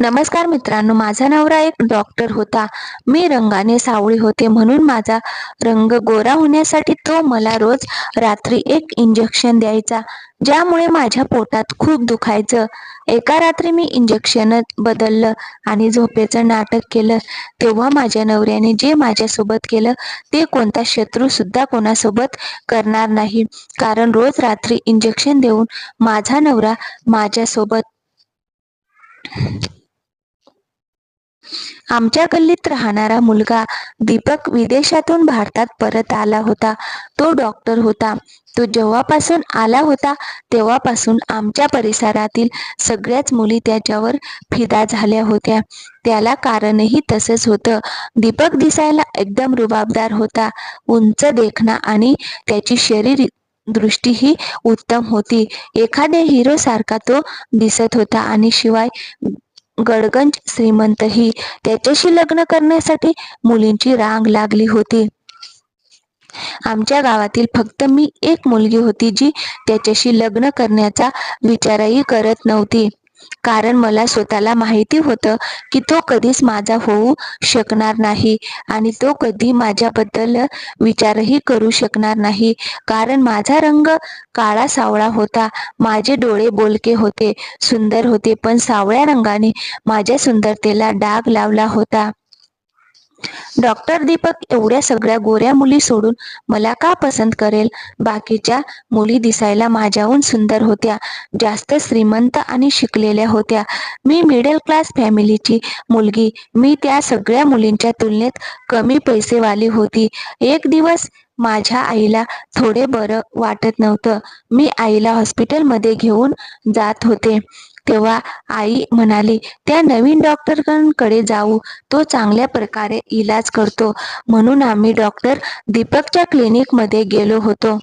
नमस्कार मित्रांनो माझा नवरा एक डॉक्टर होता. मी रंगाने सावळी होते म्हणून माझा रंग गोरा होण्यासाठी तो मला रोज रात्री एक इंजेक्शन द्यायचा. ज्यामुळे माझ्या पोटात खूप दुखायचं. एका रात्री मी इंजेक्शन बदललं आणि झोपेचं नाटक केलं. तेव्हा माझ्या नवऱ्याने जे माझ्यासोबत केलं ते कोणता शत्रू सुद्धा कोणासोबत करणार नाही. कारण रोज रात्री इंजेक्शन देऊन माझा नवरा माझ्यासोबत आमच्या गल्लीत राहणारा मुलगा दीपक विदेशातून भारतात परत आला होता. तो डॉक्टर होता. तो जेव्हापासून आला होता तेव्हापासून आमच्या परिसरातील सगळ्याच मुली त्याच्यावर फिदा झाल्या होत्या. त्याला कारणही तसंच होतं. दीपक दिसायला एकदम रुबाबदार होता. उंच देखणा आणि त्याची शरीर दृष्टी ही उत्तम होती. एखाद्या हिरो सारखा तो दिसत होता आणि शिवाय गडगंज श्रीमंतही त्याच्याशी लग्न करण्यासाठी मुलींची रांग लागली होती. आमच्या गावातील फक्त मी एक मुलगी होती जी त्याच्याशी लग्न करण्याचा विचारही करत नव्हती. कारण मला स्वतःला माहिती होतं की तो कधीच माझा होऊ शकणार नाही आणि तो कधी माझ्याबद्दल विचारही करू शकणार नाही. कारण माझा रंग काळा सावळा होता. माझे डोळे बोलके होते सुंदर होते पण सावळ्या रंगाने माझ्या सुंदरतेला डाग लावला होता. डॉक्टर दीपक एवढ्या सगळ्या गोऱ्या मुली सोडून मला का पसंत करेल? बाकीच्या मुली दिसायला माझ्याहून सुंदर होत्या जास्त श्रीमंत आणि शिकलेल्या होत्या. मी मिडल क्लास फॅमिलीची मुलगी मी त्या सगळ्या मुलींच्या तुलनेत कमी पैसेवाली होती. एक दिवस माझ्या आईला थोडे बरं वाटत नव्हतं. मी आईला हॉस्पिटलमध्ये घेऊन जात होते. तेव्हा आई म्हणाली त्या नवीन डॉक्टरकडे जाऊ. तो चांगल्या प्रकारे इलाज करतो. म्हणून आम्ही डॉक्टर दीपकच्या क्लिनिकमध्ये गेलो होतो.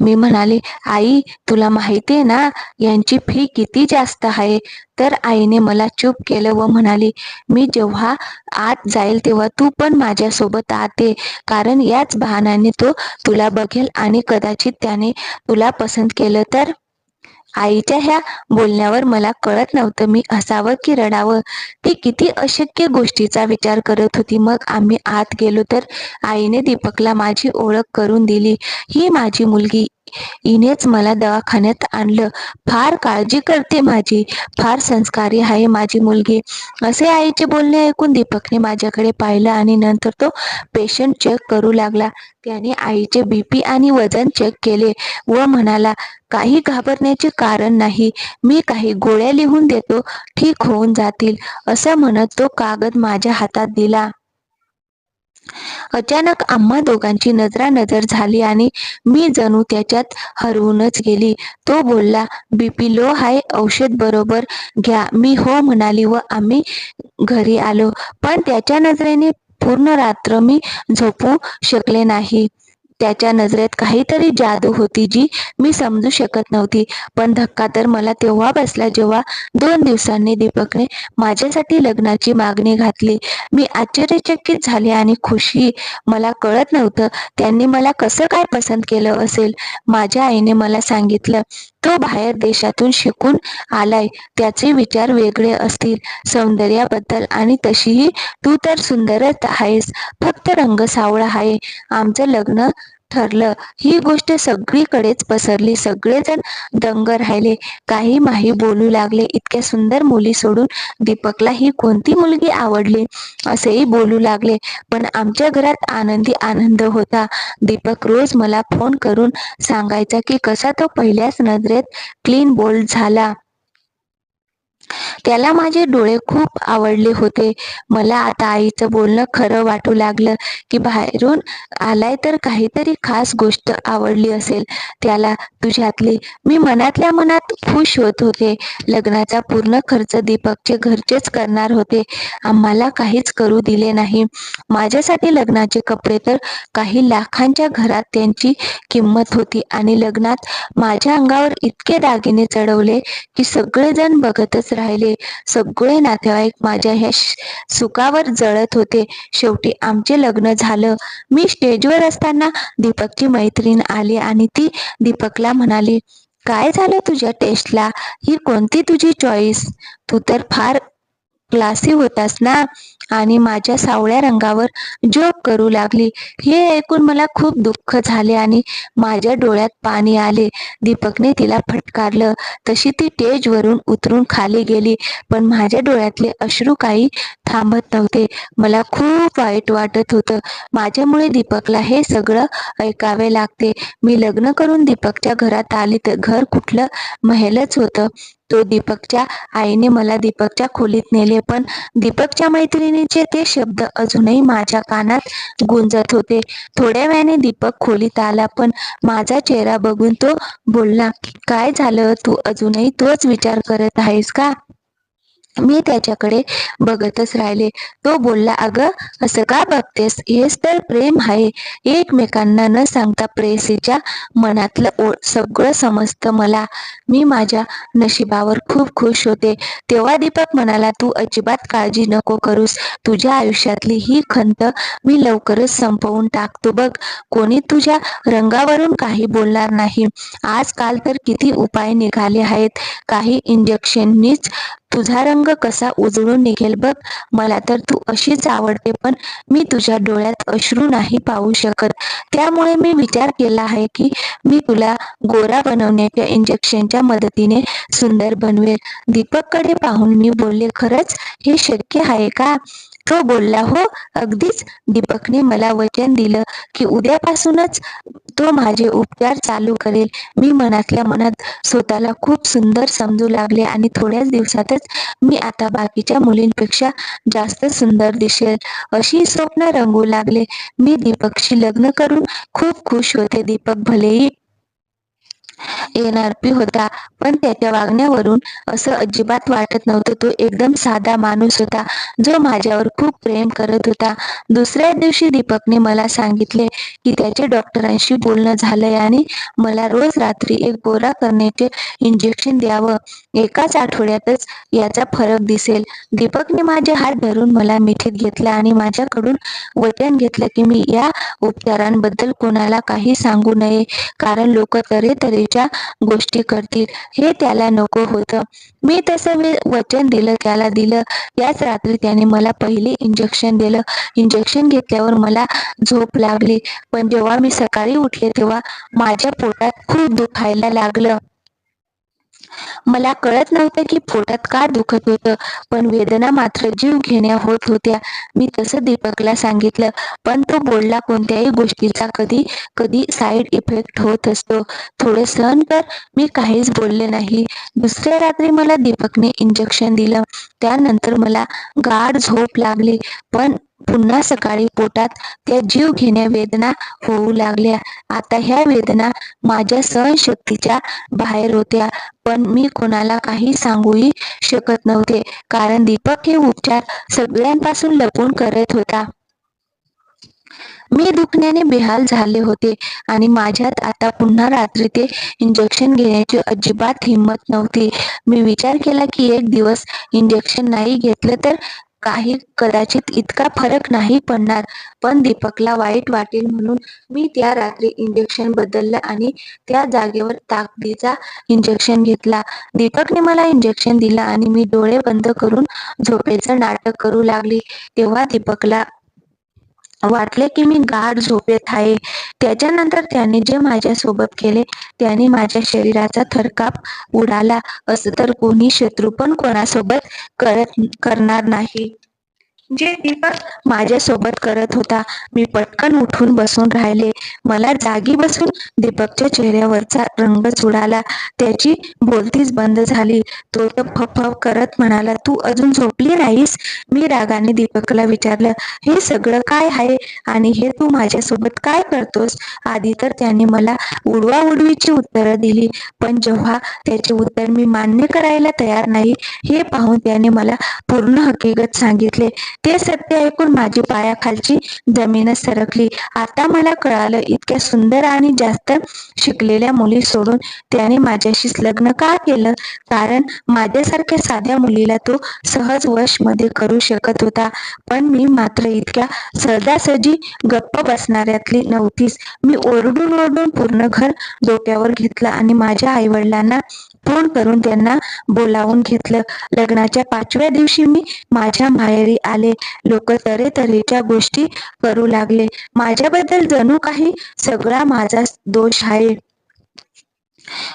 मी म्हणाले आई तुला माहिती आहे ना यांची फी किती जास्त आहे? तर आईने मला चूप केलं व म्हणाली मी जेव्हा आत जाईल तेव्हा तू पण माझ्यासोबत आते. कारण याच बहाण्याने तो तुला बघेल आणि कदाचित त्याने तुला पसंत केलं तर आईच्या ह्या बोलण्यावर मला कळत नव्हतं मी असावं की रडावं. ती किती अशक्य गोष्टीचा विचार करत होती. मग आम्ही आत गेलो तर आईने दीपकला माझी ओळख करून दिली. ही माझी मुलगी हिनेच मला दवाखान्यात आणलं. फार काळजी करते माझी. फार संस्कारी आहे माझी मुलगी. असे आईचे बोलणे ऐकून दीपकने माझ्याकडे पाहिलं आणि नंतर तो पेशंट चेक करू लागला. त्याने आईचे बीपी आणि वजन चेक केले व म्हणाला काही घाबरण्याचे कारण नाही. मी काही गोळ्या लिहून देतो. ठीक होऊन जातील. असं म्हणत तो कागद माझ्या हातात दिला. अचानक आम्हा दोघांची नजरानजर झाली आणि मी जणू त्याच्यात हरवूनच गेली. तो बोलला बीपी लो हाय औषध बरोबर घ्या. मी हो म्हणाली व आम्ही घरी आलो. पण त्याच्या नजरेने पूर्ण रात्र मी झोपू शकले नाही. त्याच्या नजरेत काहीतरी जादू होती जी मी समजू शकत नव्हती. पण धक्का तर मला तेव्हा बसला जेव्हा दोन दिवसांनी दीपकने माझ्यासाठी लग्नाची मागणी घातली. मी आश्चर्यचकित झाले आणि खुशी. मला कळत नव्हतं त्यांनी मला कसं काय पसंत केलं असेल? माझ्या आईने मला सांगितलं तो बाहेर देशातून शिकून आलाय. त्याचे विचार वेगळे असतील. सौंदर्याबद्दल आणि तशीही तू तर सुंदरच आहेस. फक्त रंग सावळा आहे. आमचं लग्न ठरलं. ही गोष्ट सगळीकडेच पसरली. सगळेजण दंग राहिले. काही माही बोलू लागले. इतक्या सुंदर मुली सोडून दीपकला ही कोणती मुलगी आवडली? असेही बोलू लागले. पण आमच्या घरात आनंदी आनंद होता. दीपक रोज मला फोन करून सांगायचा की कसा तो पहिल्याच नजरेत क्लीन बोल्ड झाला. त्याला माझे डोळे खूप आवडले होते. मला आता आईचं बोलणं खरं वाटू लागलं की बाहेरून आलाय तर काहीतरी खास गोष्ट आवडली असेल. त्याला तुझ्यातली मी मनातल्या मनात खुश होत होते. लग्नाचा पूर्ण खर्च दीपकचे घरचेच करणार होते. आम्हाला काहीच करू दिले नाही. माझ्यासाठी लग्नाचे कपडे तर काही लाखांच्या घरात त्यांची किंमत होती आणि लग्नात माझ्या अंगावर इतके दागिने चढवले की सगळेजण बघतच राहिले. सगळे नातेवाईक माझ्या ह्या सुखावर जळत होते. शेवटी आमचे लग्न झालं. मी स्टेजवर असताना दीपकची मैत्रीण आली आणि ती दीपकला म्हणाली काय झालं तुझ्या टेस्टला? ही कोणती तुझी चॉईस तू तर फार क्लासी होतास ना? आणि माझ्या सावळ्या रंगावर जोक करू लागली. हे ऐकून मला खूप दुःख झाले आणि माझ्या डोळ्यात पाणी आले. दीपकने तिला फटकारलं. तशी ती टेजवरून उतरून खाली गेली. पण माझ्या डोळ्यातले अश्रू काही थांबत नव्हते. मला खूप वाईट वाटत होतं. माझ्यामुळे दीपकला हे सगळं ऐकावे लागते. मी लग्न करून दीपकच्या घरात आली तर घर कुठलं महेलच होतं. तो दीपकच्या आईने मला दीपकच्या खोलीत नेले. पण दीपकच्या मैत्रिणीचे ते शब्द अजूनही माझ्या कानात गुंजत होते. थोड्या वेळाने दीपक खोलीत आला पण माझा चेहरा बघून तो बोलला काय झालं? तू अजूनही तोच विचार करत आहेस का? मी त्याच्याकडे बघतच राहिले. तो बोलला अगं असं का बघतेस? हेच तर प्रेम आहे. एकमेकांना न सांगता प्रेसीच्या मनातलं सगळं समजतं मला. मी माझ्या नशिबावर खूप खुश होते. तेव्हा दीपक म्हणाला तू अजिबात काळजी नको करूस. तुझ्या आयुष्यातली ही खंत मी लवकरच संपवून टाकतो. बघ कोणी तुझ्या रंगावरून काही बोलणार नाही. आजकाल तर किती उपाय निघाले आहेत. काही इंजेक्शननीच तुझा रंग कसा उजळून निघेल बघ. मला तर तू अशीच आवडते पण मी तुझ्या डोळ्यात अश्रू नाही पाहू शकत. त्यामुळे मी विचार केला आहे की मी तुला गोरा बनवण्याच्या इंजेक्शनच्या मदतीने सुंदर बनवेल. दीपककडे पाहून मी बोलले खरंच हे शक्य आहे का? तो बोलला हो अगदीच. दीपकने मला वचन दिलं की उद्यापासूनच तो माझे उपचार चालू करेल. मी मनातल्या मनात स्वतःला खूप सुंदर समजू लागले आणि थोड्याच दिवसातच मी आता बाकीच्या मुलींपेक्षा जास्त सुंदर दिसेल अशी स्वप्न रंगू लागले. मी दीपकशी लग्न करून खूप खुश होते. दीपक भलेही पी होता. पण त्याच्या वागण्यावरून असं अजिबात वाटत नव्हतं. तो एकदम साधा माणूस होता. जो माझ्यावर खूप प्रेम करत होता. दुसऱ्या दिवशी दीपकने मला सांगितले की त्याचे डॉक्टरांशी बोलणं झालंय आणि मला रोज रात्री एक गोरा करण्याचे इंजेक्शन द्यावं. एकाच आठवड्यातच याचा फरक दिसेल. दीपकने माझे हात धरून मला मिठीत घेतला आणि माझ्याकडून वचन घेतलं की मी या उपचारांबद्दल कोणाला काही सांगू नये. कारण लोक तऱ्हेतऱ्हे गोष्टी करतील. हे त्याला नको होतं. मी तसं वचन दिलं त्याला दिलं. याच रात्री त्याने मला पहिले इंजेक्शन दिलं. इंजेक्शन घेतल्यावर मला झोप लागली. पण जेव्हा मी सकाळी उठले तेव्हा माझ्या पोटात खूप दुखायला लागलं. मला कळत नव्हतं की पोटात का दुखत होतं पण वेदना मात्र जीव घेण्या होत होत्या. मी तसं दीपकला सांगितलं पण तो बोलला कोणत्याही गोष्टीचा कधी कधी साईड इफेक्ट होत असतो. थोडे सहन कर मी काहीच बोलले नाही. दुसऱ्या रात्री मला दीपकने इंजेक्शन दिलं. त्यानंतर मला गाढ झोप लागली पण पुन्हा सकाळी पोटात त्या जीव घेण्या वेदना होऊ लागल्या. आता ह्या वेदना माझ्या सहनशक्तीच्या बाहेर होत्या पण मी कोणाला काही सांगूही शकत नव्हते कारण दीपक हे उपचार सगळ्यांपासून लपून करत होता. मी दुखण्याने बेहाल झाले होते आणि माझ्यात आता पुन्हा रात्री ते इंजेक्शन घेण्याची अजिबात हिंमत नव्हती. मी विचार केला की एक दिवस इंजेक्शन नाही घेतलं तर काही कदाचित इतका फरक नाही पडणार. पण दीपकला वाईट वाटेल म्हणून मी त्या रात्री इंजेक्शन बदललं आणि त्या जागेवर ताकदीचा इंजेक्शन घेतला. दीपकने मला इंजेक्शन दिला आणि मी डोळे बंद करून झोपेचं नाटक करू लागली. तेव्हा दीपकला वाटले की मी गाढ झोपेत आहे. त्याच्यानंतर त्याने जे माझ्यासोबत केले त्याने माझ्या शरीराचा थरकाप उडाला. असं तर कोणी शत्रू पण कोणासोबत करत करणार नाही. जे दीपक माझ्यासोबत करत होता मी पटकन उठून बसून राहिले. मला जागी बसून दीपकच्या चेहऱ्यावरचा रंग उडाला त्याची बोलतीच बंद झाली. तो तर फफफ करत म्हणाला तू अजून झोपली नाहीस? मी रागाने दीपकला विचारलं हे सगळं काय आहे? आणि हे तू माझ्यासोबत काय करतोस? आधी तर त्याने मला उडवा उडवीची उत्तरं दिली पण जेव्हा त्याचे उत्तर मी मान्य करायला तयार नाही हे पाहून त्याने मला पूर्ण हकीकत सांगितले. ते सत्य ऐकून माझी पायाखालची जमीनच सरकली. आता मला कळालं इतक्या सुंदर आणि जास्त शिकलेल्या मुली सोडून त्याने माझ्याशीच लग्न का केलं? कारण माझ्यासारख्या साध्या मुलीला तो सहज वशमध्ये करू शकत होता. पण मी मात्र इतक्या सहजासहजी गप्प बसणाऱ्यातली नव्हतीच. मी ओरडून ओरडून पूर्ण घर डोक्यावर घेतलं आणि माझ्या आई वडिलांना फोन करून त्यांना बोलावून घेतलं. लग्नाच्या पाचव्या दिवशी मी माझ्या माहेरी आले. लोक तऱ्हेतऱ्हेच्या गोष्टी करू लागले. माझ्याबद्दल जणू काही सगळा माझा दोष आहे.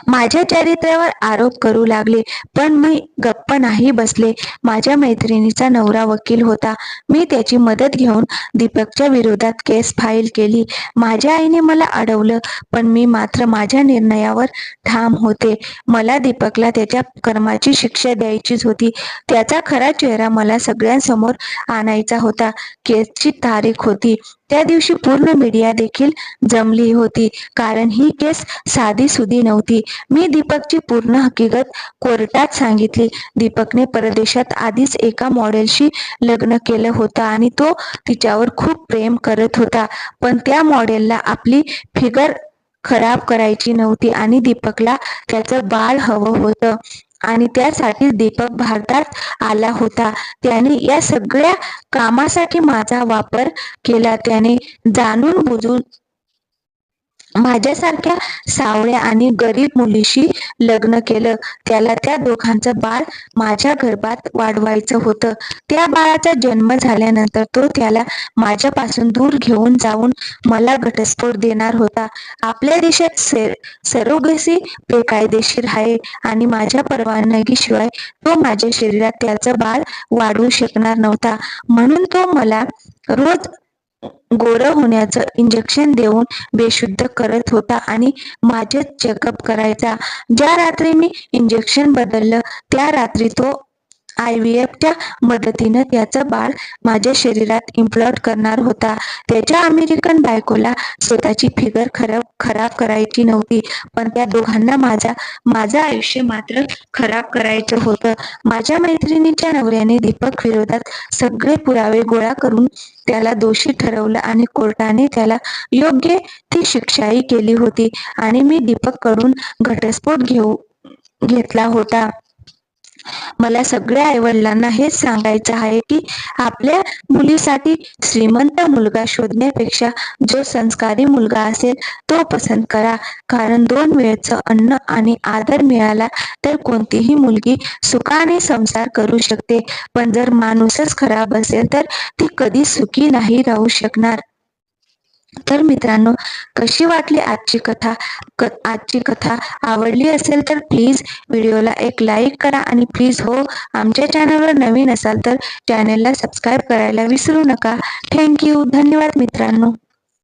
माझ्या चारित्र्यावर आरोप करू लागले पण मी गप्प नाही बसले. माझ्या मैत्रिणीचा नवरा वकील होता. मी त्याची मदत घेऊन दीपकच्या विरोधात केस फाईल केली. माझ्या आईने मला अडवलं पण मी मात्र माझ्या निर्णयावर ठाम होते. मला दीपकला त्याच्या कर्माची शिक्षा द्यायचीच होती. त्याचा खरा चेहरा मला सगळ्यांसमोर आणायचा होता. केसची तारीख होती. त्या दिवशी पूर्ण मीडिया देखील जमली होती. कारण ही केस साधी सुधी नव्हती. मी दीपकची पूर्ण हकीकत कोर्टात सांगितली. दीपकने परदेशात आधीच एका मॉडेलशी लग्न केलं होतं आणि तो तिच्यावर खूप प्रेम करत होता. पण त्या मॉडेलला आपली फिगर खराब करायची नव्हती आणि दीपकला त्याचं बाळ हवं होतं. आणि त्यासाठी दीपक भारतात आला होता. त्याने या सगळ्या कामासाठी माझा वापर केला. त्याने जाणून बुजून माझ्यासारख्या सावळ्या आणि गरीब मुलीशी लग्न केलं. त्याला त्या दोघांचं बाळ माझ्या गर्भात वाढवायचं होतं. त्या बाळाचा जन्म झाल्यानंतर तो त्याला माझ्यापासून दूर घेऊन जाऊन मला घटस्फोट देणार होता. आपल्या देशात सरोगसी बेकायदेशीर आहे आणि माझ्या परवानगीशिवाय तो माझ्या शरीरात त्याचं बाळ वाढवू शकणार नव्हता. म्हणून तो मला रोज गोर होण्याचं इंजेक्शन देऊन बेशुद्ध करत होता आणि माझे चेकअप करायचा. ज्या रात्री मी इंजेक्शन बदललं त्या रात्री तो आय व्ही एफच्या मदतीनं त्याचं बाळ माझ्या शरीरात इम्प्लॉट करणार होता. त्याच्या अमेरिकन बायकोला स्वतःची फिगर खराब खराब करायची नव्हती. पण त्या दोघांना माझा माझं आयुष्य मात्र खराब करायचं होतं. माझ्या मैत्रिणीच्या नवऱ्याने दीपक विरोधात सगळे पुरावे गोळा करून त्याला दोषी ठरवलं आणि कोर्टाने त्याला योग्य ती शिक्षाही केली होती. आणि मी दीपककडून घटस्फोट घेऊ घेतला होता. मला सगळ्या आईवडिलांना हेच सांगायचं आहे की आपल्या मुलीसाठी श्रीमंत मुलगा शोधण्यापेक्षा जो संस्कारी मुलगा असेल तो पसंत करा. कारण दोन वेळचं अन्न आणि आदर मिळाला तर कोणतीही मुलगी सुखाने संसार करू शकते. पण जर माणूसच खराब असेल तर ती कधी सुखी नाही राहू शकणार. तर मित्रांनो कशी वाटली आजची कथा? आजची कथा आवडली असेल तर प्लीज व्हिडिओला एक लाईक करा आणि प्लीज हो आमच्या चॅनलवर नवीन असाल तर चॅनलला सबस्क्राईब करायला विसरू नका. थँक्यू धन्यवाद मित्रांनो.